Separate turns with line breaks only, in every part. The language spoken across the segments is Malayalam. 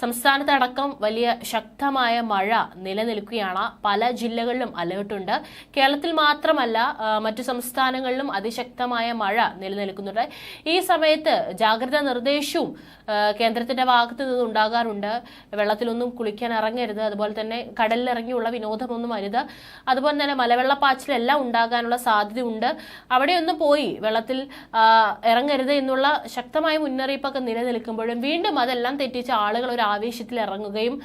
സംസ്ഥാനത്തടക്കം വലിയ ശക്തമായ മഴ നിലനിൽക്കുകയാണ്. പല ജില്ലകളിലും അലേർട്ടുണ്ട് കേരളത്തിൽ മാത്രമല്ല മറ്റു സംസ്ഥാനങ്ങളിലും അതിശക്തമായ മഴ നിലനിൽക്കുന്നുണ്ട്. ഈ സമയത്ത് ജാഗ്രതാ നിർദ്ദേശവും കേന്ദ്രത്തിന്റെ ഭാഗത്ത് നിന്ന് ഉണ്ടാകാറുണ്ട്. വെള്ളത്തിലൊന്നും കുളിക്കാൻ ഇറങ്ങരുത്. അതുപോലെ തന്നെ കടലിലിറങ്ങിയുള്ള വിനോദമൊന്നും അരുത്. അതുപോലെ തന്നെ മലവെള്ളപ്പാച്ചിലെല്ലാം ഉണ്ടാകാനുള്ള സാധ്യതയുണ്ട്. അവിടെയൊന്നും പോയി വെള്ളത്തിൽ ഇറങ്ങരുത് എന്നുള്ള ശക്തമായ മുന്നറിയിപ്പൊക്കെ നിലനിൽക്കുമ്പോഴും വീണ്ടും അതെല്ലാം തെറ്റിച്ച് ആളുകൾ ഒരു ആവേശത്തിൽ ഇറങ്ങുകയും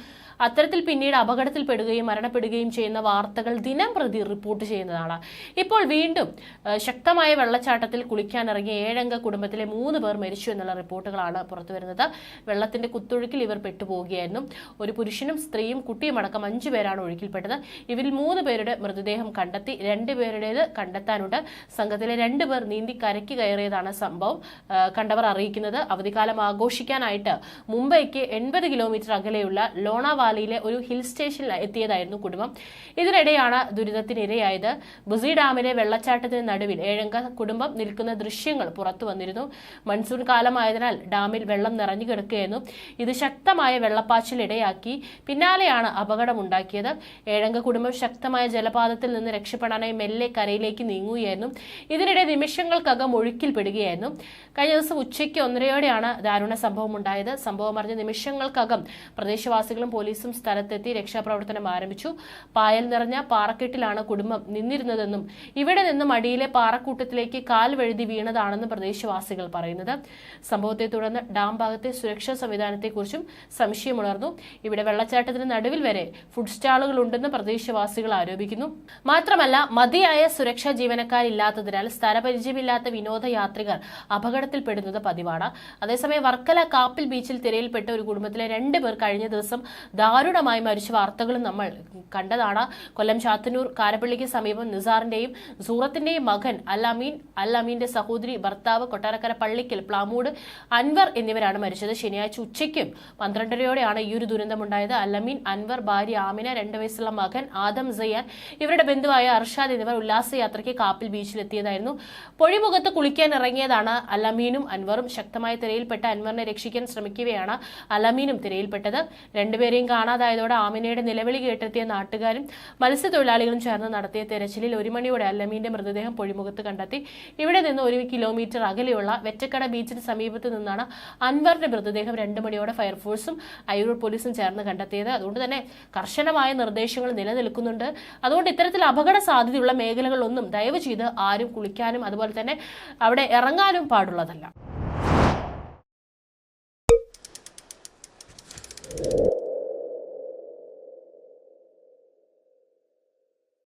അത്തരത്തിൽ പിന്നീട് അപകടത്തിൽപ്പെടുകയും മരണപ്പെടുകയും ചെയ്യുന്ന വാർത്തകൾ ദിനം പ്രതി റിപ്പോർട്ട് ചെയ്യുന്നതാണ്. ഇപ്പോൾ വീണ്ടും ശക്തമായ വെള്ളച്ചാട്ടത്തിൽ കുളിക്കാനിറങ്ങിയ ഏഴംഗ കുടുംബത്തിലെ മൂന്ന് പേർ മരിച്ചു എന്നുള്ള റിപ്പോർട്ടുകളാണ് പുറത്തുവരുന്നത് വെള്ളത്തിന്റെ കുത്തൊഴുക്കിൽ ഇവർ പെട്ടുപോകുകയായിരുന്നു ഒരു പുരുഷനും സ്ത്രീയും കുട്ടിയും അടക്കം അഞ്ചു പേരാണ് ഒഴുക്കിൽപ്പെട്ടത്. ഇവരിൽ മൂന്ന് പേരുടെ മൃതദേഹം കണ്ടെത്തി രണ്ടുപേരുടേത് കണ്ടെത്താനുണ്ട്. സംഘത്തിലെ രണ്ടുപേർ നീന്തി കരയ്ക്ക് കയറിയതാണ് സംഭവം. കണ്ടവർ അറിയിക്കുന്നത് അവധിക്കാലം ആഘോഷിക്കാനായിട്ട് മുംബൈക്ക് എൺപത് കിലോമീറ്റർ അകലെയുള്ള ലോണാവാലിയിലെ ഒരു ഹിൽ സ്റ്റേഷനിൽ എത്തിയതായിരുന്നു കുടുംബം. ഇതിനിടെയാണ് ദുരിതത്തിനിരയായത്. ബുസി ഡാമിലെ വെള്ളച്ചാട്ടത്തിന് നടുവിൽ ഏഴംഗ കുടുംബം നിൽക്കുന്ന ദൃശ്യങ്ങൾ പുറത്തു വന്നിരുന്നു. മൺസൂൺ കാലമായതിനാൽ ഡാമിൽ വെള്ളം നിറഞ്ഞു കിടക്കുകയായിരുന്നു. ഇത് ശക്തമായ വെള്ളപ്പാച്ചിലിടയാക്കി പിന്നാലെയാണ് അപകടമുണ്ടാക്കിയത്. ഏഴംഗ കുടുംബം ശക്തമായ ജലപാതത്തിൽ നിന്ന് രക്ഷപ്പെടാനായി മെല്ലെ കരയിലേക്ക് നീങ്ങുകയായിരുന്നു. ഇതിനിടെ നിമിഷങ്ങൾക്കകം ഒഴുക്കിൽപ്പെടുകയായിരുന്നു കഴിഞ്ഞ ദിവസം ഉച്ചയ്ക്ക് ഒന്നരയോടെയാണ് ദാരുണ സംഭവം ഉണ്ടായത് സംഭവം അറിഞ്ഞ നിമിഷങ്ങൾക്കകം പ്രദേശവാസികളും പോലീസും സ്ഥലത്തെത്തി രക്ഷാപ്രവർത്തനം ആരംഭിച്ചു. പായൽ നിറഞ്ഞ പാറക്കെട്ടിലാണ് കുടുംബം നിന്നിരുന്നതെന്നും ഇവിടെ നിന്നും അടിയിലെ പാറക്കൂട്ടത്തിലേക്ക് കാൽ വഴുതി വീണതാണെന്നും പ്രദേശവാസികൾ പറയുന്നത്. സംഭവത്തെ തുടർന്ന് ഡാം ഭാഗത്തെ സുരക്ഷാ സംവിധാനത്തെക്കുറിച്ചും സംശയമുണർന്നു ഇവിടെ വെള്ളച്ചാട്ടത്തിന് നടുവിൽ വരെ ഫുഡ് സ്റ്റാളുകൾ ഉണ്ടെന്ന് പ്രദേശവാസികൾ ആരോപിക്കുന്നു. മാത്രമല്ല മതിയായ സുരക്ഷാ ജീവനക്കാരില്ലാത്തതിനാൽ സ്ഥലപരിചയമില്ലാത്ത വിനോദയാത്രികർ അപകടത്തിൽപ്പെടുന്നത് പതിവാണ്. അതേസമയം വർക്കല കാപ്പിൽ ബീച്ചിൽ തിരയിൽപ്പെട്ട ഒരു കുടുംബത്തിലെ രണ്ടുപേർ കഴിഞ്ഞ ദിവസം ദാരുണമായി മരിച്ച വാർത്തകളും നമ്മൾ കണ്ടതാണ്. കൊല്ലം ചാത്തന്നൂർ കാരപ്പള്ളിക്ക് സമീപം നിസാറിന്റെയും സൂറത്തിന്റെയും മകൻ അല്ലാമീൻ അല്ലാമീന്റെ സഹോദരി ഭർത്താവ് കൊട്ടാരക്കര പള്ളിക്കൽ പ്ലാമൂട് അൻവർ എന്നിവരാണ് മരിച്ചത്. ശനിയാഴ്ച ഉച്ചയ്ക്കും പന്ത്രണ്ടരയോടെയാണ് ഈ ഒരു ദുരന്തമുണ്ടായത്. അല്ലമീൻ അൻവർ ഭാര്യ ആമിന രണ്ട് വയസ്സുള്ള മകൻ ആദം സയ്യാൻ ഇവരുടെ ബന്ധുവായ അർഷാദ് എന്നിവർ ഉല്ലാസയാത്രയ്ക്ക് കാപ്പിൽ ബീച്ചിലെത്തിയതായിരുന്നു. പൊഴിമുഖത്ത് കുളിക്കാൻ ഇറങ്ങിയതാണ് അലമീനും അൻവറും. ശക്തമായ തിരയിൽപ്പെട്ട അൻവറിനെ രക്ഷിക്കാൻ ശ്രമിക്കുകയാണ് അലമീനും തിരയിൽപ്പെട്ടത്. രണ്ടുപേരെയും കാണാതായതോടെ ആമിനയുടെ നിലവിളി കേട്ടെത്തിയ നാട്ടുകാരും മത്സ്യത്തൊഴിലാളികളും ചേർന്ന് നടത്തിയ തെരച്ചിലിൽ ഒരു മണിയോടെ അല്ലമീന്റെ മൃതദേഹം പൊഴിമുഖത്ത് കണ്ടെത്തി. ഇവിടെ നിന്ന് ഒരു കിലോമീറ്റർ അകലെയുള്ള വെറ്റക്കട ബീച്ചിന് സമീപത്ത് നിന്നാണ് അൻവറിന്റെ മൃതദേഹം രണ്ടു മണിയോടെ ഫയർഫോഴ്സും അയ്യൂർ പോലീസും ചേർന്ന് കണ്ടെത്തിയത്. അതുകൊണ്ട് തന്നെ കർശനമായ നിർദ്ദേശങ്ങൾ നിലനിൽക്കുന്നുണ്ട്. അതുകൊണ്ട് ഇത്തരത്തിൽ അപകട സാധ്യതയുള്ള മേഖലകളൊന്നും ദയവ് ചെയ്ത് ആരും കുളിക്കാനും അതുപോലെ തന്നെ അവിടെ ഇറങ്ങാനും പാടുള്ളതല്ല.